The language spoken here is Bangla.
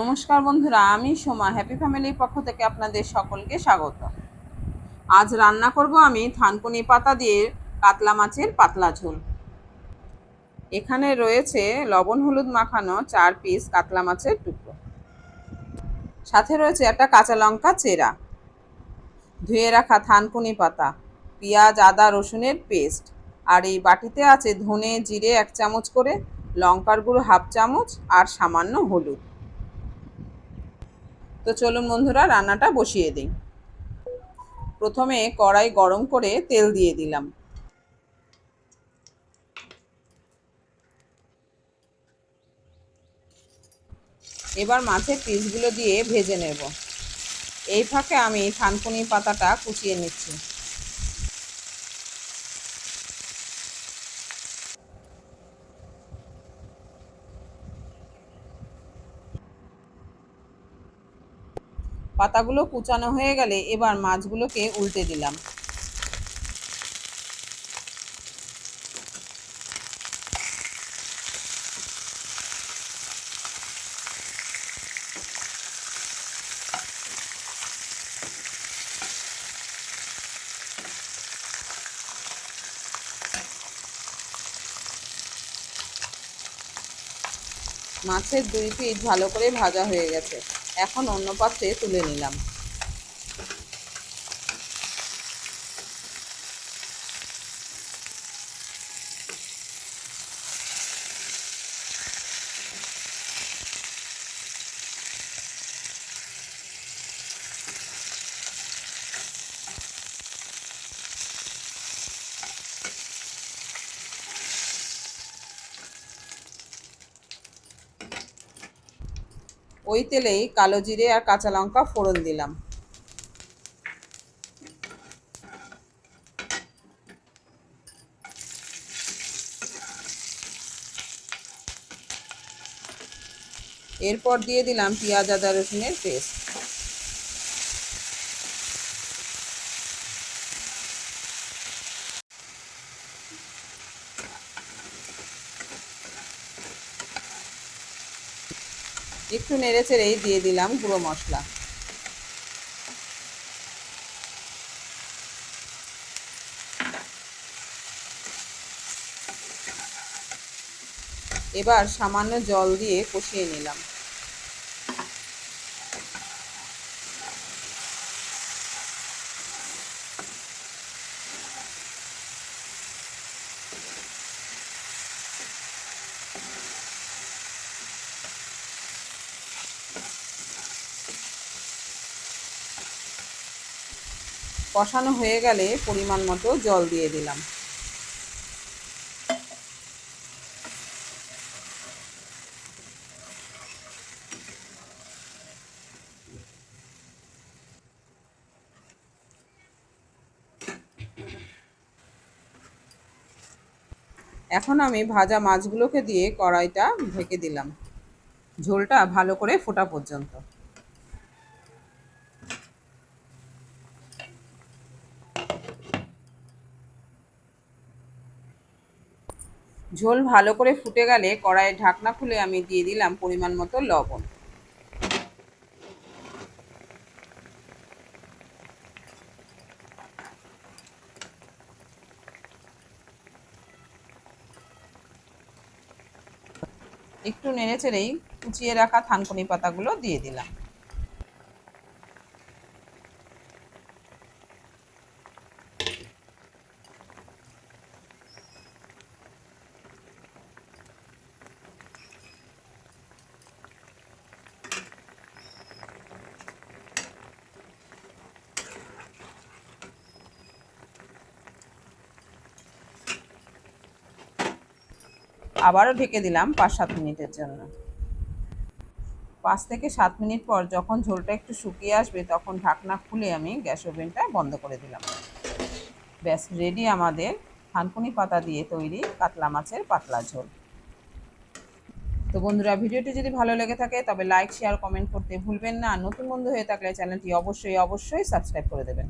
নমস্কার বন্ধুরা, আমি সোমা। হ্যাপি ফ্যামিলির পক্ষ থেকে আপনাদের সকলকে স্বাগত। আজ রান্না করব আমি থানকুনি পাতা দিয়ে কাতলা মাছের পাতলা ঝোল। এখানে রয়েছে লবণ হলুদ মাখানো চার পিস কাতলা মাছের টুকরো। সাথে রয়েছে একটা কাঁচা লঙ্কা চেরা। ধুয়ে রাখা থানকুনি পাতা, পেঁয়াজ, আদা, রসুনের পেস্ট আর এই বাটিতে আছে ধনে, জিরে এক চামচ করে, লঙ্কার গুঁড়ো হাফ চামচ আর সামান্য হলুদ। তো চলুন বন্ধুরা, রান্নাটা বসিয়ে দিই। প্রথমে কড়াই গরম করে তেল দিয়ে দিলাম। এবার মাছের পিসগুলো দিয়ে ভেজে নেব। এই ফাঁকে আমি থানকুনি পাতাটা কুচিয়ে নিচ্ছি। পাতাগুলো কুচানো হয়ে গেলে এবার মাছগুলোকে উল্টে দিলাম। মাছের দুই পিঠ ভালো করে ভাজা হয়ে গেছে। এখন অন্য পাত্রে তুলে নিলাম। ওই তেলেই কালো জিরে আর কাঁচা লঙ্কা ফোড়ন দিলাম। এরপর দিয়ে দিলাম পেঁয়াজ, আদা, রসুনের পেস্ট। একটু নেড়ে চেড়েই দিয়ে দিলাম গুঁড়ো মশলা। এবার সামান্য জল দিয়ে কষিয়ে নিলাম। কষানো হয়ে গেলে পরিমাণ মতো জল দিয়ে দিলাম। এখন আমি ভাজা মাছগুলোকে দিয়ে কড়াইটা ঢেকে দিলাম। ঝোলটা ভালো করে ফোটা পর্যন্ত। ঝোল ভালো করে ফুটে গেলে কড়াইয়ের ঢাকনা খুলে আমি দিয়ে দিলাম পরিমাণ মতো লবণ। একটু নেড়ে চেড়েই কুচিয়ে রাখা থানকুনি পাতাগুলো দিয়ে দিলাম। আবারও ঢেকে দিলাম পাঁচ সাত মিনিটের জন্য। পাঁচ থেকে সাত মিনিট পর যখন ঝোলটা একটু শুকিয়ে আসবে, তখন ঢাকনা খুলে আমি গ্যাস ওভেনটা বন্ধ করে দিলাম। ব্যাস রেডি আমাদের থানকুনি পাতা দিয়ে তৈরি কাতলা মাছের পাতলা ঝোল। তো বন্ধুরা, ভিডিওটি যদি ভালো লেগে থাকে, তবে লাইক শেয়ার কমেন্ট করতে ভুলবেন না। নতুন বন্ধু হয়ে থাকলে চ্যানেলটি অবশ্যই অবশ্যই সাবস্ক্রাইব করে দেবেন।